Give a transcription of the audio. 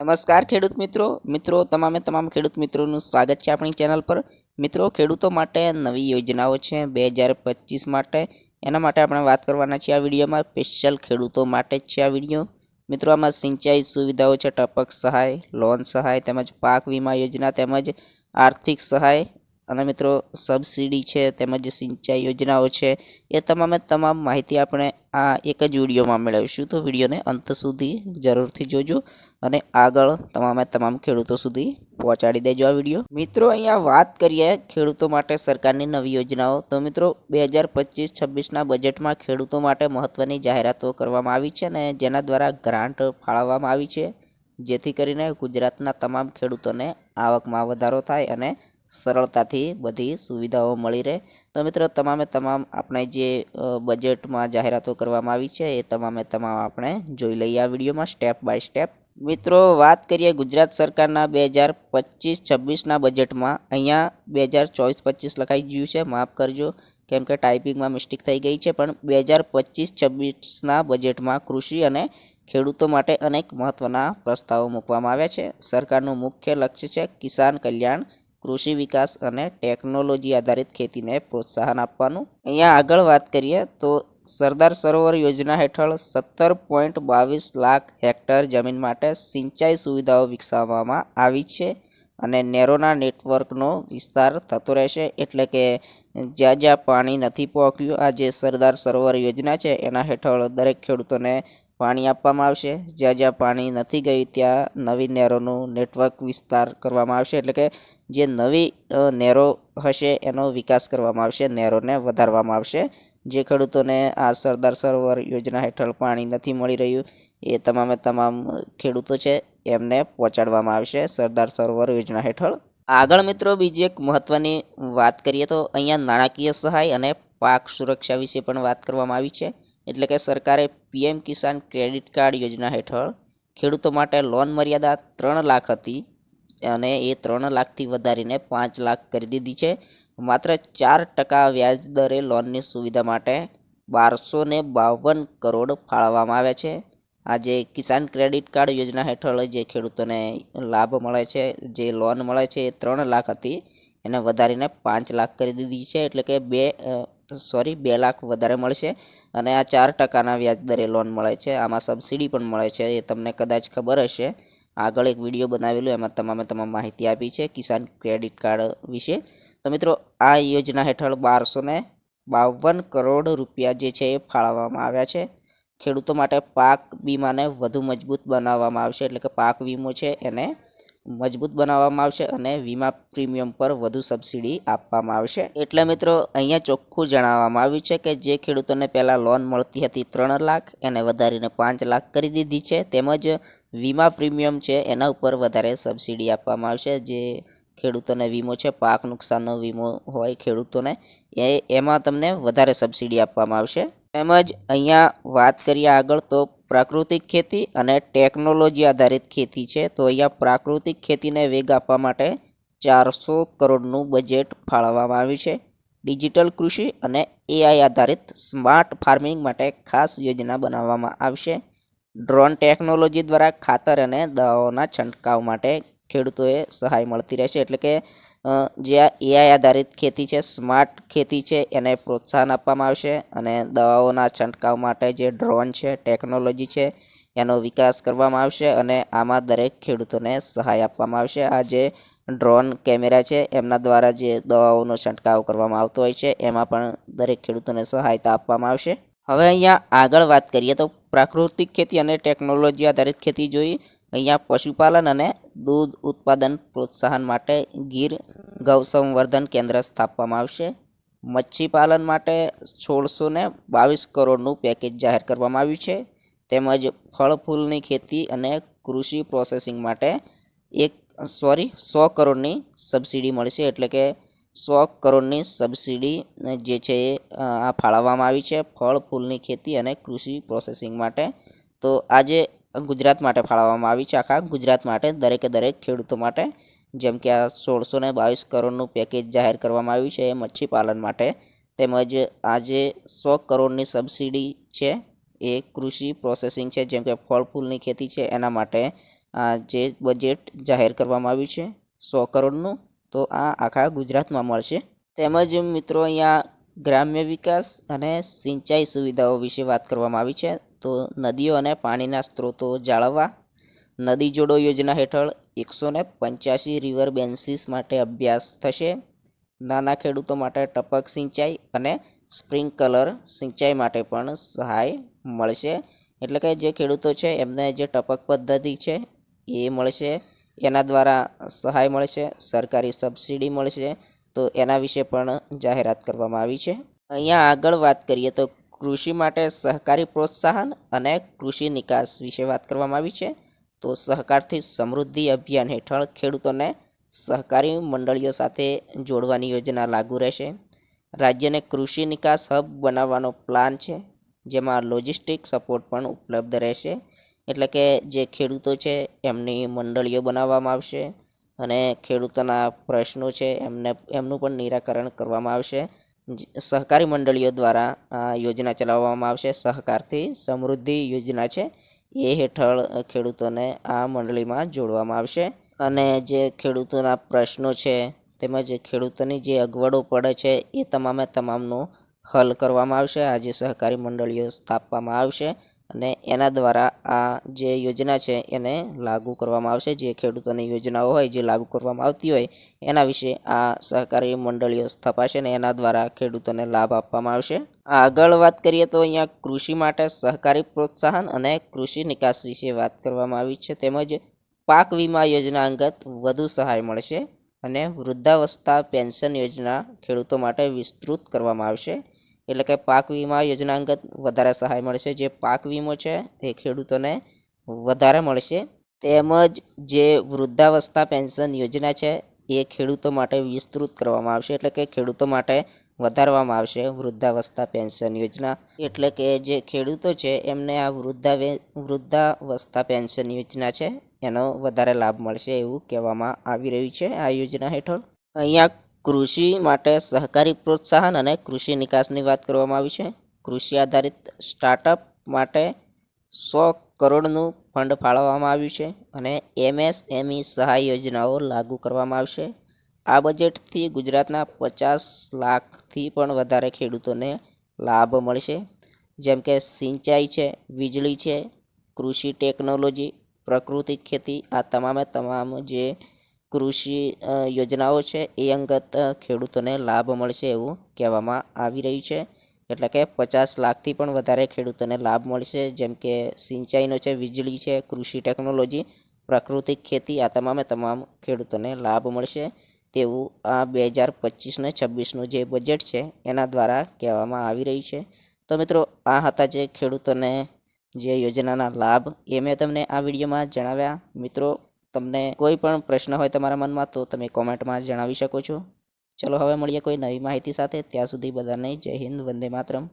નમસ્કાર ખેડૂત મિત્રો. મિત્રો, તમામે તમામ ખેડૂત મિત્રોનું સ્વાગત છે આપણી ચેનલ પર. મિત્રો, ખેડૂતો માટે નવી યોજનાઓ છે બે હજાર પચીસ માટે. એના માટે આપણે વાત કરવાના છીએ આ વિડીયોમાં. સ્પેશિયલ ખેડૂતો માટે જ છે આ વીડિયો. મિત્રો, આમાં સિંચાઈ સુવિધાઓ છે, ટપક સહાય, લોન સહાય, તેમજ પાક વીમા યોજના, તેમજ આર્થિક સહાય, અને મિત્રો, સબસિડી છે, તેમજ સિંચાઈ યોજનાઓ છે. એ તમામે તમામ માહિતી આપણે આ એક જ વિડીયોમાં મેળવીશું. તો વિડીયોને અંત સુધી જરૂરથી જોજો અને આગળ તમામે તમામ ખેડૂતો સુધી પહોંચાડી દેજો આ વીડિયો. મિત્રો, અહીંયા વાત કરીએ ખેડૂતો માટે સરકારની નવી યોજનાઓ. તો મિત્રો બે હજાર પચીસ છવ્વીસના બજેટમાં ખેડૂતો માટે મહત્ત્વની જાહેરાતો કરવામાં આવી છે અને જેના દ્વારા ગ્રાન્ટ ફાળવવામાં આવી છે. જેથી કરીને ગુજરાતના તમામ ખેડૂતોને આવકમાં વધારો થાય અને સરળતાથી બધી સુવિધાઓ મળી રહે. તો મિત્રો, તમામે તમામ આપણે જે બજેટમાં જાહેરાતો કરવામાં આવી છે, એ તમામે તમામ આપણે જોઈ લઈએ આ વિડીયોમાં સ્ટેપ બાય સ્ટેપ મિત્રો, વાત કરીએ ગુજરાત સરકારના બે હજાર પચીસ છવ્વીસના બજેટમાં અહીંયા બે હજાર ચોવીસ પચીસ લખાઈ ગયું છે. માફ કરજો, કેમ કે ટાઈપિંગમાં મિસ્ટેક થઈ ગઈ છે, પણ બે હજાર પચીસ છવ્વીસના બજેટમાં કૃષિ અને ખેડૂતો માટે અનેક મહત્ત્વના પ્રસ્તાવો મૂકવામાં આવ્યા છે. સરકારનું મુખ્ય લક્ષ્ય છે કિસાન કલ્યાણ. કૃષિ વિકાસ અને ટેકનોલોજી આધારિત ખેતીને પ્રોત્સાહન આપવાનું. અહીંયા આગળ વાત કરીએ તો સરદાર સરોવર યોજના હેઠળ સત્તર પોઈન્ટ બાવીસ લાખ હેક્ટર જમીન માટે સિંચાઈ સુવિધાઓ વિકસાવવામાં આવી છે અને નેરોના નેટવર્કનો વિસ્તાર થતો રહેશે. એટલે કે જ્યાં જ્યાં પાણી નથી પહોંચ્યું, આ જે સરદાર સરોવર યોજના છે, એના હેઠળ દરેક ખેડૂતોને પાણી આપવામાં આવશે. જ્યાં જ્યાં પાણી નથી ગયું, ત્યાં નવી નહેરોનું નેટવર્ક વિસ્તાર કરવામાં આવશે. એટલે કે જે નવી નહેરો હશે, એનો વિકાસ કરવામાં આવશે. નહેરોને વધારવામાં આવશે. જે ખેડૂતોને આ સરદાર સરોવર યોજના હેઠળ પાણી નથી મળી રહ્યું, એ તમામે તમામ ખેડૂતો છે, એમને પહોંચાડવામાં આવશે સરદાર સરોવર યોજના હેઠળ. આગળ મિત્રો, બીજી એક મહત્ત્વની વાત કરીએ તો અહીંયા નાણાકીય સહાય અને પાક સુરક્ષા વિશે પણ વાત કરવામાં આવી છે. એટલે કે સરકારે પીએમ કિસાન ક્રેડિટ કાર્ડ યોજના હેઠળ ખેડૂતો માટે લોન મર્યાદા ત્રણ લાખ હતી અને એ ત્રણ લાખથી વધારીને પાંચ લાખ કરી દીધી છે. માત્ર ચાર ટકા વ્યાજ દરે લોનની સુવિધા માટે બારસો ને બાવન કરોડ ફાળવવામાં આવે છે. આ જે કિસાન ક્રેડિટ કાર્ડ યોજના હેઠળ જે ખેડૂતોને લાભ મળે છે, જે લોન મળે છે એ ત્રણ લાખ હતી. એને વધારીને પાંચ લાખ કરી દીધી છે. એટલે કે બે સોરી, બે લાખ વધારે મળશે અને આ ચાર ટકાના વ્યાજ દરે લોન મળે છે. આમાં સબસિડી પણ મળે છે. એ તમને કદાચ ખબર હશે. આગળ એક વીડિયો બનાવેલો એમાં તમામે તમામ માહિતી આપી છે કિસાન ક્રેડિટ કાર્ડ વિશે. તો મિત્રો, આ યોજના હેઠળ બારસો ને બાવન કરોડ રૂપિયા જે છે એ ફાળવવામાં આવ્યા છે. ખેડૂતો માટે પાક વીમાને વધુ મજબૂત બનાવવામાં આવશે. એટલે કે પાક વીમો છે એને મજબૂત બનાવવામાં આવશે અને વીમા પ્રીમિયમ પર વધુ સબસિડી આપવામાં આવશે. એટલે મિત્રો, અહીંયા ચોખ્ખું જણાવવામાં આવ્યું છે કે જે ખેડૂતોને પહેલાં લોન મળતી હતી ત્રણ લાખ, એને વધારીને પાંચ લાખ કરી દીધી છે. તેમજ વીમા પ્રીમિયમ છે એના ઉપર વધારે સબસિડી આપવામાં આવશે. જે ખેડૂતોને વીમો છે, પાક નુકસાનનો વીમો હોય ખેડૂતોને, એ એમાં તમને વધારે સબસિડી આપવામાં આવશે. તેમજ અહીંયા વાત કરીએ આગળ તો પ્રાકૃતિક ખેતી અને ટેકનોલોજી આધારિત ખેતી છે, તો અહીંયા પ્રાકૃતિક ખેતીને વેગ આપવા માટે ચારસો કરોડનું બજેટ ફાળવવામાં આવ્યું છે. ડિજિટલ કૃષિ અને એઆઈ આધારિત સ્માર્ટ ફાર્મિંગ માટે ખાસ યોજના બનાવવામાં આવશે. ડ્રોન ટેકનોલોજી દ્વારા ખાતર અને દવાઓના છંટકાવ માટે ખેડૂતોએ સહાય મળતી રહેશે, એટલે કે જે એઆઈ આધારિત ખેતી છે, સ્માર્ટ ખેતી છે, એને પ્રોત્સાહન આપવામાં આવશે અને દવાઓના છંટકાવ માટે જે ડ્રોન છે, ટેકનોલોજી છે, એનો વિકાસ કરવામાં આવશે અને આમાં દરેક ખેડૂતોને સહાય આપવામાં આવશે. આ જે ડ્રોન કેમેરા છે, એમના દ્વારા જે દવાઓનો છંટકાવ કરવામાં આવતો હોય છે, એમાં પણ દરેક ખેડૂતોને સહાયતા આપવામાં આવશે. હવે અહીંયા આગળ વાત કરીએ તો પ્રાકૃતિક ખેતી અને ટેકનોલોજી આધારિત ખેતી જોઈ. અહીંયા પશુપાલન અને દૂધ ઉત્પાદન પ્રોત્સાહન માટે ગીર ગૌ સંવર્ધન કેન્દ્ર સ્થાપવામાં આવશે. મચ્છીપાલન માટે સોળસો ને બાવીસ કરોડનું પેકેજ જાહેર કરવામાં આવ્યું છે. તેમજ ફળ ફૂલની ખેતી અને કૃષિ પ્રોસેસિંગ માટે એક, સોરી, સો કરોડની સબસિડી મળશે. એટલે કે સો કરોડની સબસિડી જે છે એ આ ફાળવવામાં આવી છે ફળ ફૂલની ખેતી અને કૃષિ પ્રોસેસિંગ માટે. તો આજે ગુજરાત માટે ફાળવવામાં આવી છે. આખા ગુજરાત માટે, દરેકે દરેક ખેડૂતો માટે જેમ કે આ સોળસો ને બાવીસ કરોડનું પેકેજ જાહેર કરવામાં આવ્યું છે એ મચ્છી પાલન માટે. તેમજ આજે સો કરોડની સબસિડી છે એ કૃષિ પ્રોસેસિંગ છે, જેમ કે ફળ ફૂલની ખેતી છે, એના માટે આ જે બજેટ જાહેર કરવામાં આવ્યું છે સો કરોડનું, તો આ આખા ગુજરાતમાં મળશે. તેમજ મિત્રો અહીંયા ગ્રામ્ય વિકાસ અને સિંચાઈ સુવિધાઓ વિશે વાત કરવામાં આવી છે. તો નદીઓ અને પાણીના સ્ત્રોતો જાળવવા નદી જોડો યોજના હેઠળ એકસો ને પંચ્યાસી રિવર બેન્સીસ માટે અભ્યાસ થશે. નાના ખેડૂતો માટે ટપક સિંચાઈ અને સ્પ્રિંકલર સિંચાઈ માટે પણ સહાય મળશે. એટલે કે જે ખેડૂતો છે, એમને જે ટપક પદ્ધતિ છે, એ મળશે. એના દ્વારા સહાય મળશે, સરકારી સબસિડી મળશે. તો એના વિશે પણ જાહેરાત કરવામાં આવી છે. અહીંયા આગળ વાત કરીએ તો કૃષિ માટે સહકારી પ્રોત્સાહન અને કૃષિ નિકાસ વિશે વાત કરવામાં આવી છે. તો સહકારથી સમૃદ્ધિ અભિયાન હેઠળ ખેડૂતોને સહકારી મંડળીઓ સાથે જોડવાની યોજના લાગુ રહેશે. રાજ્યને કૃષિ નિકાસ હબ બનાવવાનો પ્લાન છે, જેમાં લોજિસ્ટિક સપોર્ટ પણ ઉપલબ્ધ રહેશે. એટલે કે જે ખેડૂતો છે, એમની મંડળીઓ બનાવવામાં આવશે અને ખેડૂતોના પ્રશ્નો છે, એમને, એમનું પણ નિરાકરણ કરવામાં આવશે. સહકારી મંડળીઓ દ્વારા આ યોજના ચલાવવામાં આવશે. સહકારથી સમૃદ્ધિ યોજના છે. એ હેઠળ ખેડૂતોને આ મંડળીમાં જોડવામાં આવશે. અને જે ખેડૂતોના પ્રશ્નો છે તેમજ ખેડૂતોની જે અગવડો પડે છે એ તમામે તમામનો હલ કરવામાં આવશે. આ જે સહકારી મંડળીઓ સ્થાપવામાં આવશે અને એના દ્વારા આ જે યોજના છે એને લાગુ કરવામાં આવશે. જે ખેડૂતોની યોજનાઓ હોય, જે લાગુ કરવામાં આવતી હોય, એના વિશે આ સહકારી મંડળીઓ સ્થપાશે અને એના દ્વારા ખેડૂતોને લાભ આપવામાં આવશે. આગળ વાત કરીએ તો અહીંયા કૃષિ માટે સહકારી પ્રોત્સાહન અને કૃષિ નિકાસ વિશે વાત કરવામાં આવી છે. તેમજ પાક વીમા યોજના અંગત વધુ સહાય મળશે અને વૃદ્ધાવસ્થા પેન્શન યોજના ખેડૂતો માટે વિસ્તૃત કરવામાં આવશે. એટલે કે પાક વીમા યોજના અંગત વધારે સહાય મળશે. જે પાક વીમો છે એ ખેડૂતોને વધારે મળશે. તેમજ જે વૃદ્ધાવસ્થા પેન્શન યોજના છે એ ખેડૂતો માટે વિસ્તૃત કરવામાં આવશે. એટલે કે ખેડૂતો માટે વધારવામાં આવશે. વૃદ્ધાવસ્થા પેન્શન યોજના એટલે કે જે ખેડૂતો છે, એમને આ વૃદ્ધા વૃદ્ધાવસ્થા પેન્શન યોજના છે, એનો વધારે લાભ મળશે એવું કહેવામાં આવી રહ્યું છે આ યોજના હેઠળ. અહીંયા કૃષિ માટે સહકારી પ્રોત્સાહન અને કૃષિ નિકાસની વાત કરવામાં આવી છે. કૃષિ આધારિત સ્ટાર્ટઅપ માટે સો કરોડનું ફંડ ફાળવવામાં આવ્યું છે અને એમએસએમઈ સહાય યોજનાઓ લાગુ કરવામાં આવશે. આ બજેટથી ગુજરાતના પચાસ લાખથી પણ વધારે ખેડૂતોને લાભ મળશે. જેમ કે સિંચાઈ છે, વીજળી છે, કૃષિ ટેકનોલોજી પ્રાકૃતિક ખેતી, આ તમામે તમામ જે કૃષિ યોજનાઓ છે, એ અંગત ખેડૂતોને લાભ મળશે એવું કહેવામાં આવી રહ્યું છે. એટલે કે પચાસ લાખથી પણ વધારે ખેડૂતોને લાભ મળશે. જેમ કે સિંચાઈનો છે, વીજળી છે, કૃષિ ટેકનોલોજી પ્રાકૃતિક ખેતી, આ તમામે તમામ ખેડૂતોને લાભ મળશે. તેવું આ બે હજાર પચીસને છવ્વીસનું જે બજેટ છે, એના દ્વારા કહેવામાં આવી રહ્યું છે. તો મિત્રો, આ હતા જે ખેડૂતોને જે યોજનાના લાભ, એ મેં તમને આ વિડીયોમાં જણાવ્યા. મિત્રો, તમને કોઈ પણ પ્રશ્ન હોય તમારા મનમાં, તો તમે કોમેન્ટમાં જણાવી શકો છો. ચલો, હવે મળીએ કોઈ નવી માહિતી સાથે. ત્યાં સુધી બધાને જય હિન્દ, વંદે માતરમ.